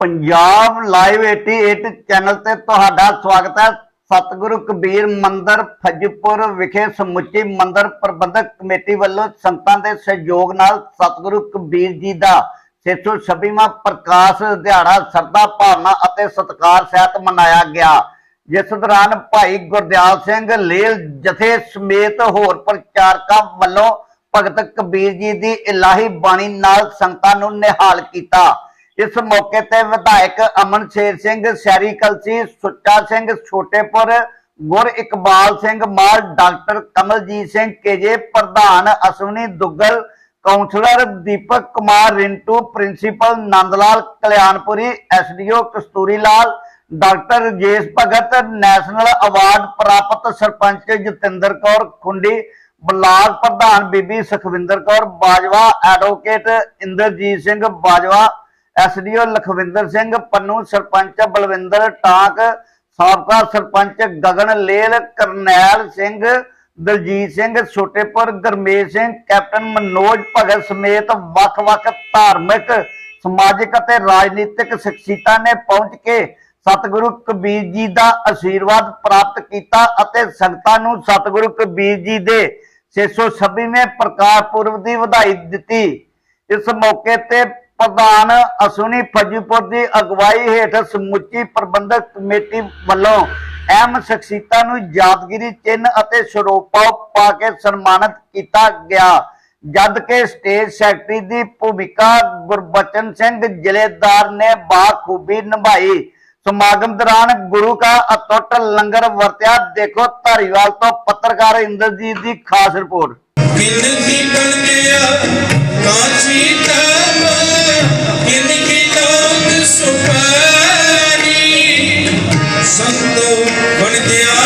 Punjab live 88 channel ਤੇ ਤੁਹਾਡਾ ਸਵਾਗਤ ਹੈ। ਸਤਿਗੁਰੂ ਕਬੀਰ ਮੰਦਿਰ ਫਜਪੁਰ ਵਿਖੇ ਸਮੁੱਚੀ ਮੰਦਿਰ ਪ੍ਰਬੰਧਕ ਕਮੇਟੀ ਵੱਲੋਂ ਸੰਤਾਂ ਦੇ ਸਹਿਯੋਗ ਨਾਲ ਸਤਿਗੁਰੂ ਕਬੀਰ ਜੀ ਦਾ 626ਵਾਂ ਪ੍ਰਕਾਸ਼ ਦਿਹਾੜਾ ਸਰਦਾ ਭਾਵਨਾ ਅਤੇ ਸਤਿਕਾਰ ਸਹਿਤ ਮਨਾਇਆ ਗਿਆ। ਜਿਸ ਦੌਰਾਨ ਭਾਈ ਗੁਰਦਿਆਲ ਸਿੰਘ ਲੇਲ ਜਥੇ ਸਮੇਤ ਹੋਰ ਪ੍ਰਚਾਰਕਾਂ ਵੱਲੋਂ ਭਗਤ ਕਬੀਰ ਜੀ ਦੀ ਇਲਾਹੀ ਬਾਣੀ ਨਾਲ ਸੰਗਤਾਂ ਨੂੰ ਨਿਹਾਲ ਕੀਤਾ। ਇਸ ਮੌਕੇ ਤੇ ਵਿਧਾਇਕ ਅਮਨ ਸ਼ੇਰ ਸਿੰਘ ਸੈਰੀ ਕਲਸੀ ਸੁੱਚਾ ਸਿੰਘ, ਛੋਟੇਪੁਰ ਗੁਰ ਇਕਬਾਲ ਸਿੰਘ, ਮਾਲ ਡਾਕਟਰ ਕਮਲਜੀਤ ਸਿੰਘ, ਕੇਜੇ ਪ੍ਰਧਾਨ Ashwani Duggal councillor Deepak Kumar Rintu, principal Nandlal Kalyanpuri, SDO Kasturi Lal, doctor Rajesh Bhagat, national award ਪ੍ਰਾਪਤ ਸਰਪੰਚ ਜਤਿੰਦਰ ਕੌਰ ਖੁੰਡੀ, ਬਲਾਕ ਪ੍ਰਧਾਨ ਬੀਬੀ ਸੁਖਵਿੰਦਰ ਕੌਰ ਬਾਜਵਾ, ਐਡਵੋਕੇਟ ਇੰਦਰਜੀਤ ਸਿੰਘ ਬਾਜਵਾ ਐਸਡੀਓ ਲਖਵਿੰਦਰ ਸਿੰਘ, ਪੰਨੂ ਸਰਪੰਚ ਬਲਵਿੰਦਰ ਟਾਕ, ਸਾਬਕਾ ਸਰਪੰਚ ਗਗਨ ਲੇਲ, ਕਰਨੈਲ ਸਿੰਘ, ਦਲਜੀਤ ਸਿੰਘ, ਛੋਟੇਪੁਰ ਗਰਮੇਸ਼ ਸਿੰਘ, ਕੈਪਟਨ ਮਨੋਜ ਭਗਤ ਸਮੇਤ ਵੱਖ-ਵੱਖ ਧਾਰਮਿਕ, ਸਮਾਜਿਕ ਅਤੇ ਰਾਜਨੀਤਿਕ ਸ਼ਖਸੀਅਤਾਂ ਨੇ ਪਹੁੰਚ ਕੇ ਸਤਿਗੁਰੂ ਕਬੀਰ ਜੀ ਦਾ ਆਸ਼ੀਰਵਾਦ ਪ੍ਰਾਪਤ ਕੀਤਾ ਅਤੇ ਸੰਗਤਾਂ ਨੂੰ ਸਤਿਗੁਰੂ ਕਬੀਰ ਜੀ ਦੇ 626ਵੇਂ ਪ੍ਰਕਾਸ਼ ਪੁਰਬ ਦੀ ਵਧਾਈ ਦਿੱਤੀ। ਇਸ ਮੌਕੇ ਤੇ ਪ੍ਰਧਾਨ ਅਸੁਨੀ ਫਜੀਪੁਰ ਦੀ ਅਗਵਾਈ ਹੇਠ ਸਮੁੱਚੀ ਪ੍ਰਬੰਧਕ ਕਮੇਟੀ ਵੱਲੋਂ ਅਹਿਮ ਸ਼ਖਸੀਅਤਾਂ ਨੂੰ ਯਾਦਗਿਰੀ ਚਿੰਨ੍ਹ ਅਤੇ ਸਰੋਪਾ ਪਾ ਕੇ ਸਨਮਾਨਿਤ ਕੀਤਾ ਗਿਆ, ਜਦ ਕਿ ਸਟੇਜ ਸੈਕਟਰੀ ਦੀ ਭੂਮਿਕਾ ਗੁਰਬਚਨ ਸਿੰਘ ਜ਼ਿਲ੍ਹੇਦਾਰ ਨੇ ਬਾਖੂਬੀ ਨਿਭਾਈ। ਸਮਾਗਮ ਦੌਰਾਨ ਗੁਰੂ ਕਾ ਅਟੁੱਟ ਲੰਗਰ ਵਰਤਿਆ। ਦੇਖੋ ਧਾਰੀਵਾਲ ਤੋਂ ਪੱਤਰਕਾਰ ਇੰਦਰਜੀਤ ਦੀ ਖਾਸ ਰਿਪੋਰਟ। ਗਿਆ? ਕਾਚੀ ਸੰਤੋ ਬਣ ਗਿਆ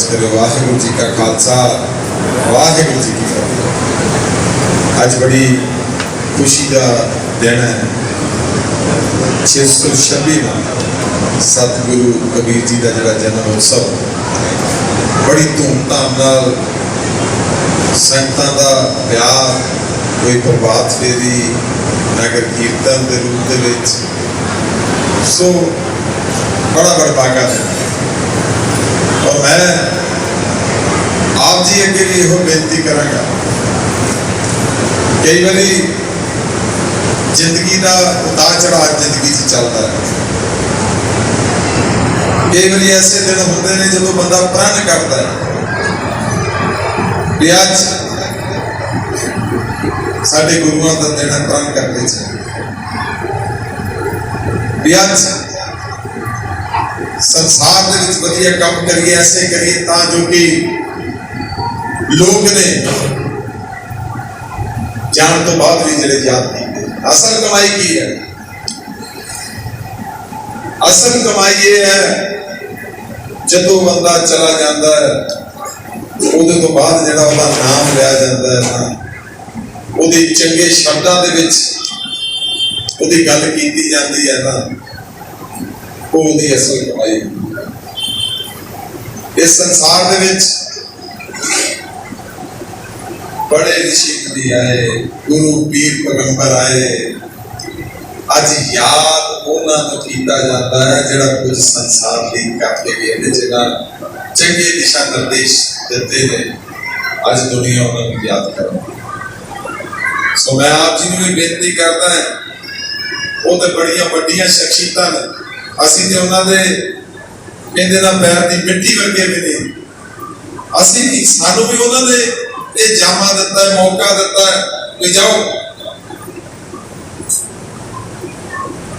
ਅਰਜ਼ ਕਰੇ ਵਾਹਿਗੁਰੂ ਜੀ ਕਾ ਖਾਲਸਾ ਵਾਹਿਗੁਰੂ ਜੀ ਕੀ ਫਤਿਹ ਅੱਜ ਬੜੀ ਖੁਸ਼ੀ ਦਾ ਦਿਨ ਹੈ 626 ਸਤਿਗੁਰੂ ਕਬੀਰ ਜੀ ਦਾ ਜਿਹੜਾ ਜਨਮ ਉਤਸਵ ਬੜੀ ਧੂਮਧਾਮ ਨਾਲ ਸੰਗਤਾਂ ਦਾ ਪਿਆਰ ਕੋਈ ਪ੍ਰਭਾਤ ਫੇਰੀ ਨਗਰ ਕੀਰਤਨ ਦੇ ਰੂਪ ਦੇ ਵਿੱਚ ਸੋ ਬੜਾ ਬੜਭਾਗਾ ਹੈ ਔਰ ਮੈਂ ਆਪ ਜੀ ਅੱਗੇ ਵੀ ਇਹੋ ਬੇਨਤੀ ਕਰਾਂਗਾ। ਕਈ ਵਾਰੀ ਜ਼ਿੰਦਗੀ ਦਾ ਉਤਾਰ ਚੜਾਅ ਜ਼ਿੰਦਗੀ 'ਚ ਚੱਲਦਾ ਹੈ। ਕਈ ਵਾਰੀ ਐਸੇ ਦਿਨ ਹੁੰਦੇ ਨੇ ਜਦੋਂ ਬੰਦਾ ਪ੍ਰਣ ਕਰਦਾ ਹੈ ਵੀ ਅੱਜ ਸਾਡੇ ਗੁਰੂਆਂ ਦਾ ਦਿਨ ਪ੍ਰਣ ਕਰਦੇ ਸੀ ਵੀ ਅੱਜ ਸੰਸਾਰ ਦੇ ਵਿੱਚ ਵਧੀਆ ਕੰਮ ਕਰੀਏ, ਐਸੇ ਕਰੀਏ ਤਾਂ ਜੋ ਕਿ ਲੋਕ ਨੇ ਜਾਣ ਤੋਂ ਬਾਅਦ ਵੀ ਜਿਹੜੇ ਯਾਦ ਕੀਤੇ ਅਸਲ ਕਮਾਈ ਕੀ ਹੈ? ਅਸਲ ਕਮਾਈ ਇਹ ਹੈ, ਜਦੋਂ ਬੰਦਾ ਚਲਾ ਜਾਂਦਾ ਹੈ, ਉਹਦੇ ਤੋਂ ਬਾਅਦ ਜਿਹੜਾ ਉਹਦਾ ਨਾਮ ਲਿਆ ਜਾਂਦਾ ਹੈ ਨਾ ਉਹਦੇ ਚੰਗੇ ਸ਼ਬਦਾਂ ਦੇ ਵਿੱਚ ਉਹਦੀ ਗੱਲ ਕੀਤੀ ਜਾਂਦੀ ਹੈ ਨਾ ਉਹ ਉਹਦੀ ਅਸਲ ਕਮਾਈ ਇਸ ਸੰਸਾਰ ਦੇ ਵਿੱਚ ਬੜੇ ਰਿਸ਼ੀ ਮੁਨੀ ਆਏ, ਗੁਰੂ ਪੀਰ ਪੈਗੰਬਰ ਆਏ। ਅੱਜ ਯਾਦ ਉਹਨਾਂ ਨੂੰ ਕੀਤਾ ਜਾਂਦਾ ਹੈ ਜਿਹੜਾ ਕੁਝ ਸੰਸਾਰ ਲਈ ਕਰਕੇ ਗਏ ਨੇ ਜਿਹੜਾ ਚੰਗੇ ਦਿਸ਼ਾ ਨਿਰਦੇਸ਼ ਦਿੱਤੇ ਨੇ। ਅੱਜ ਦੁਨੀਆ ਉਹਨਾਂ ਨੂੰ ਯਾਦ ਕਰੋ ਸੋ ਮੈਂ ਆਪ ਜੀ ਨੂੰ ਵੀ ਬੇਨਤੀ ਕਰਦਾ ਹਾਂ, ਉਹ ਤੇ ਬੜੀਆਂ ਵੱਡੀਆਂ ਸ਼ਖਸੀਅਤਾਂ ਨੇ। ਅਸੀਂ ਤੇ ਉਹਨਾਂ ਦੇ ਕਹਿੰਦੇ ਨਾ ਪੈਰ ਦੀ ਮਿੱਟੀ ਵਰਗੇ ਵੀ ਨਹੀਂ। ਅਸੀਂ ਸਾਨੂੰ ਵੀ ਉਹਨਾਂ ਨੇ ਇਹ ਜਾਮਾ ਦਿੱਤਾ ਹੈ, ਮੌਕਾ ਦਿੱਤਾ ਹੈ ਵੀ ਜਾਓ।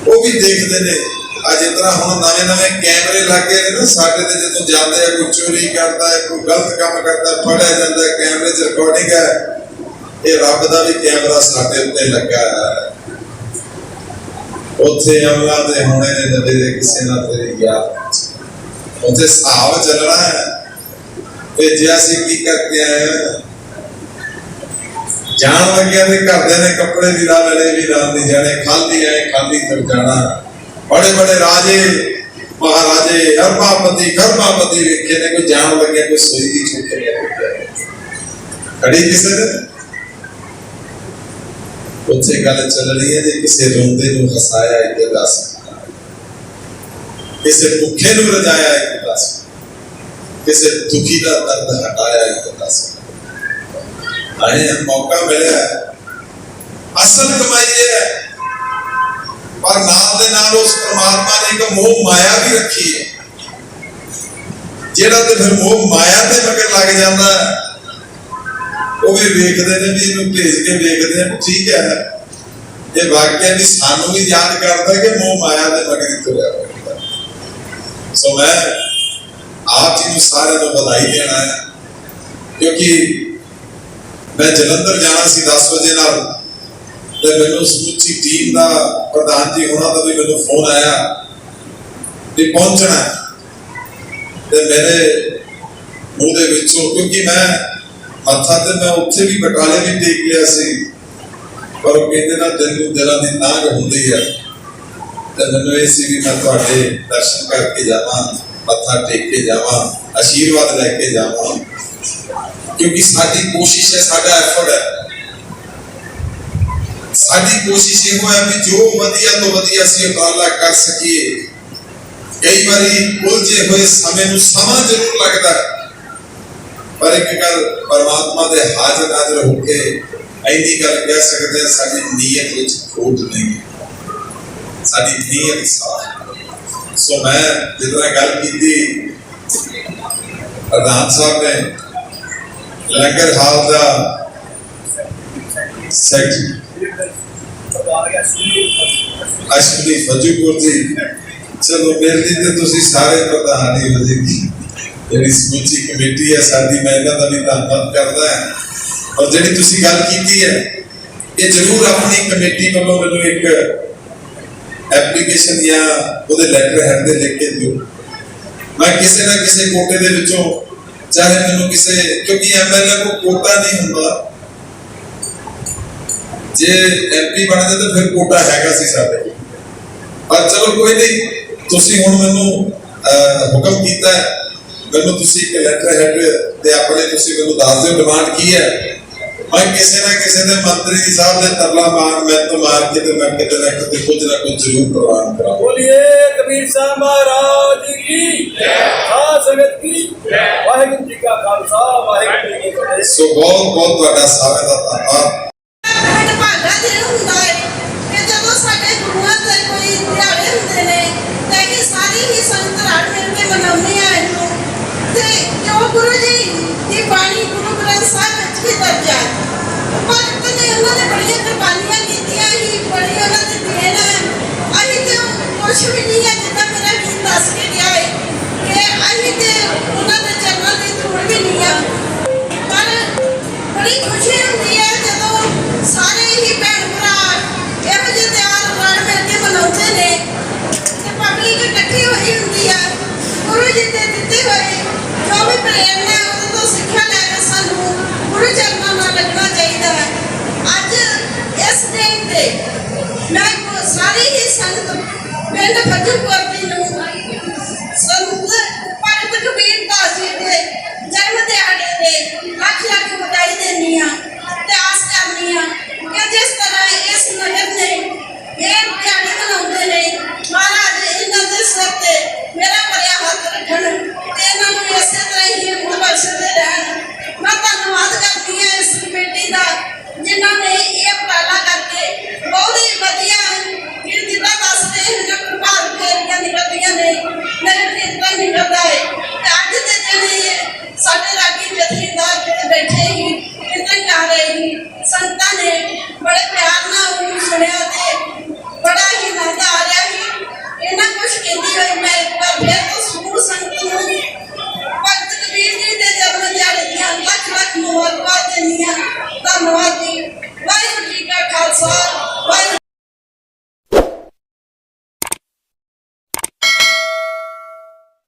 ਉਹ ਵੀ ਦੇਖਦੇ ਨੇ। ਆ ਜਿਸ ਤਰ੍ਹਾਂ ਹੁਣ ਨਵੇਂ ਨਵੇਂ ਕੈਮਰੇ ਲੱਗ ਗਏ ਨੇ ਨਾ ਸਾਡੇ ਤੇ ਜਦੋਂ ਜਾਂਦੇ ਆ ਕੋਈ ਚੋਰੀ ਕਰਦਾ ਹੈ ਕੋਈ ਗਲਤ ਕੰਮ ਕਰਦਾ ਫੜਿਆ ਜਾਂਦਾ ਕੈਮਰੇ 'ਚ ਰਿਕਾਰਡਿੰਗ ਹੈ। ਇਹ ਰੱਬ ਦਾ ਵੀ ਕੈਮਰਾ ਸਾਡੇ ਉੱਤੇ ਲੱਗਾ ਹੈ। ਉੱਥੇ ਅਮਲਾ ਦੇ ਹੋਣੇ ਨੇ ਨਦੇ ਦੇ ਕਿਸੇ ਨਾਲ ਤੇਰੀ ਯਾਦ ਉੱਥੇ ਹਿਸਾਬ ਚੱਲਣਾ ਹੈ। ਤੇ ਜੇ ਕੀ ਕਰਕੇ ਆਏ ਜਾਣ ਲੱਗਿਆ ਤੇ ਘਰਦੇ ਨੇ ਕੱਪੜੇ ਵੀ ਲਾ ਲੈਣੇ ਵੀ ਰਾਮ ਨਹੀਂ ਜਾਣੇ। ਖਾਲੀ ਆਏ, ਖਾਲੀ ਫਿਰ ਜਾਣਾ। ਬੜੇ ਬੜੇ ਰਾਜੇ, ਮਹਾਰਾਜੇ ਅਰਬਾਪਤੀ ਖਰਬਾਪਤੀ ਵੇਖੇ ਨੇ, ਕੋਈ ਜਾਣ ਲੱਗਿਆ, ਕੋਈ ਸੋਈ ਦੀ ਚੁੱਕ ਨਹੀਂ ਖੜੀ ਕਿਸੇ ਨੇ? ਉੱਥੇ ਗੱਲ ਚੱਲ ਰਹੀ ਹੈ ਜੇ ਕਿਸੇ ਰੋਂਦੇ ਨੂੰ ਹਸਾਇਆ ਇੱਕ ਦੱਸ ਕਿਸੇ ਭੁੱਖੇ ਨੂੰ ਰਜਾਇਆ ਇੱਕ ਦੱਸ ਕਿਸੇ ਦੁਖੀ ਦਾ ਦਰਦ ਹਟਾਇਆ ਇੱਕ ਦੱਸ ਆਏ ਹਾਂ, ਮੌਕਾ ਮਿਲਿਆ ਹੈ। ਅਸਲ ਕਮਾਈ ਇਹ ਹੈ ਪਰ ਨਾਲ ਦੇ ਨਾਲ ਉਸ ਪ੍ਰਮਾਤਮਾ ਨੇ ਇੱਕ ਮੋਹ ਮਾਇਆ ਵੀ ਰੱਖੀ ਹੈ ਜਿਹੜਾ ਤੇ ਫਿਰ ਮੋਹ ਮਾਇਆ ਤੇ ਮਗਰ ਲੱਗ ਜਾਂਦਾ ਹੈ ਉਹ ਵੀ ਵੇਖਦੇ ਨੇ ਵੀ ਇਹਨੂੰ ਭੇਜ ਕੇ ਵੇਖਦੇ ਨੇ, ਠੀਕ ਹੈ। ਇਹ ਵਾਕਿਆ ਵੀ ਸਾਨੂੰ ਵੀ ਯਾਦ ਕਰਦਾ ਕਿ ਮੋਹ ਮਾਇਆ ਦੇ ਮਗਰ ਤੁਰਿਆ ਹੋਇਆ ਸੋ ਮੈਂ ਆਪ ਜੀ ਨੂੰ ਸਾਰਿਆਂ ਨੂੰ ਵਧਾਈ ਦੇਣਾ ਹੈ, ਕਿਉਂਕਿ ਮੈਂ ਜਲੰਧਰ ਜਾਣਾ ਸੀ 10 ਵਜੇ ਨਾਲ ਤੇ ਮੈਨੂੰ ਸਮੁੱਚੀ ਟੀਮ ਦਾ ਪ੍ਰਧਾਨ ਜੀ ਹੋਣਾ ਦਾ ਵੀ ਮੈਨੂੰ ਫੋਨ ਆਇਆ ਕਿ ਪਹੁੰਚਣਾ ਤੇ ਮੇਰੇ ਮੂੰਹ ਦੇ ਵਿੱਚੋਂ, ਕਿਉਂਕਿ ਮੈਂ ਮੱਥਾ ਤੇ ਮੈਂ ਉੱਥੇ ਵੀ ਬਟਾਲੇ ਵੀ ਟੇਕ ਲਿਆ ਸੀ ਪਰ ਉਹ ਕਹਿੰਦੇ ਨਾ ਦਿਲ ਨੂੰ ਦਿਲਾਂ ਦੀ ਤਾਂਗ ਹੁੰਦੀ ਹੈ ਤੇ ਮੈਨੂੰ ਇਹ ਸੀ ਵੀ ਮੈਂ ਤੁਹਾਡੇ ਦਰਸ਼ਨ ਕਰਕੇ ਜਾਵਾਂ ਮੱਥਾ ਟੇਕ ਕੇ ਜਾਵਾਂ ਆਸ਼ੀਰਵਾਦ ਲੈ ਕੇ ਜਾਵਾਂ ਕਿਉਂਕਿ ਸਾਡੀ ਕੋਸ਼ਿਸ਼ ਹੈ ਸਾਡਾ ਐਫਰਟ ਹੈ ਸਾਡੀ ਕੋਸ਼ਿਸ਼ ਇਹ ਹੋਇਆ ਵੀ ਜੋ ਵਧੀਆ ਤੋਂ ਵਧੀਆ ਅਸੀਂ ਉਪਰਾਲਾ ਕਰ ਸਕੀਏ ਕਈ ਵਾਰੀ ਉਲਝੇ ਹੋਏ ਸਮੇਂ ਨੂੰ ਸਮਾਂ ਜ਼ਰੂਰ ਲੱਗਦਾ ਹੈ ਪਰ ਇੱਕ ਗੱਲ ਪਰਮਾਤਮਾ ਦੇ ਹਾਜ਼ਰ ਨਾਜ਼ਰ ਹੋ ਕੇ ਐਨੀ ਗੱਲ ਕਹਿ ਸਕਦੇ ਹਾਂ ਸਾਡੀ ਨੀਅਤ ਵਿੱਚ ਖੋਟ ਨਹੀਂ ਹੈ ਸਾਡੀ ਨੀਅਤ ਸਾਫ਼ ਹੈ। ਸੋ ਮੈਂ ਜਿੱਦਾਂ ਗੱਲ ਕੀਤੀ ਪ੍ਰਧਾਨ ਸਾਹਿਬ ਨੇ ਲੰਗਰ ਹਾਲ ਦਾ ਸੈਕਟਰੀ ਅਸ਼ਵਨੀ ਫਜੂਪੁਰ ਜੀ ਚਲੋ ਮੇਰੇ ਲਈ ਤੇ ਤੁਸੀਂ ਸਾਰੇ ਪ੍ਰਧਾਨ ਹੀ ਹੋ ਜੀ ਜਿਹੜੀ ਸਮੁੱਚੀ ਕਮੇਟੀ ਹੈ ਸਾਡੀ, ਮੈਂ ਇਹਨਾਂ ਦਾ ਵੀ ਧੰਨਵਾਦ ਕਰਦਾ ਹਾਂ। ਔਰ ਜਿਹੜੀ ਤੁਸੀਂ ਗੱਲ ਕੀਤੀ ਹੈ, ਇਹ ਜ਼ਰੂਰ ਆਪਣੀ ਕਮੇਟੀ ਵੱਲੋਂ ਮੈਨੂੰ ਇੱਕ ਐਪਲੀਕੇਸ਼ਨ ਜਾਂ ਉਹਦੇ ਲੈਟਰ ਹੈਡ ਤੇ ਲਿਖ ਕੇ ਦਿਓ। ਮੈਂ ਕਿਸੇ ਨਾ ਕਿਸੇ ਕੋਟੇ ਦੇ ਵਿੱਚੋਂ, ਚਾਹੇ ਮੈਨੂੰ ਕਿਸੇ, ਕਿਉਂਕਿ ਐਮਐਲਏ ਕੋ ਕੋਟਾ ਨਹੀਂ ਹੁੰਦਾ। ਜੇ ਐਮਪੀ ਬਣਦੇ ਤਾਂ ਫਿਰ ਕੋਟਾ ਹੈਗਾ ਸੀ ਸਾਡੇ ਪਰ ਚਲੋ ਕੋਈ ਨਹੀਂ, ਤੁਸੀਂ ਹੁਣ ਮੈਨੂੰ ਹੁਕਮ ਕੀਤਾ ਹੈ। ਮੈਨੂੰ ਤੁਸੀਂ ਇੱਕ ਲੈਟਰ ਹੈਡ ਦੇ ਆਪਣੇ ਤੁਸੀਂ ਮੈਨੂੰ ਦੱਸ ਦਿਓ ਡਿਮਾਂਡ ਕੀ ਹੈ? ਮੈਂ ਕਿਸੇ ਨਾ ਕਿਸੇ ਦੇ ਮੰਤਰੀ ਸਾਹਿਬ ਦੇ ਤਰਲਾ ਮਾਰ ਮੈਂ ਤੋਂ ਮਾਰ ਕੇ ਤੇ ਮੈਂ ਕਿਤੇ ਨਾ ਕਿਤੇ ਕੁਝ ਨਾ ਕੁਝ ਜ਼ਰੂਰ ਪ੍ਰਵਾਨ ਕਰਾਂ ਬੋਲੀਏ ਕਬੀਰ ਸਾਹਿਬ ਮਹਾਰਾਜ ਕੀ? ਜੈ ਆ ਸੰਗਤ ਕੀ? ਜੈ ਵਾਹਿਗੁਰੂ ਜੀ ਕਾ ਖਾਲਸਾ ਵਾਹਿਗੁਰੂ ਜੀ ਕੀ ਫਤਿਹ। ਸੋ ਬਹੁਤ ਬਹੁਤ ਤੁਹਾਡਾ ਸਾਰਿਆਂ ਦਾ ਧੰਨਵਾਦ। ਦੀ ਬਾਣੀ ਗੁਰੂ ਗ੍ਰੰਥ ਸਾਹਿਬ ਵਿੱਚ ਵੀ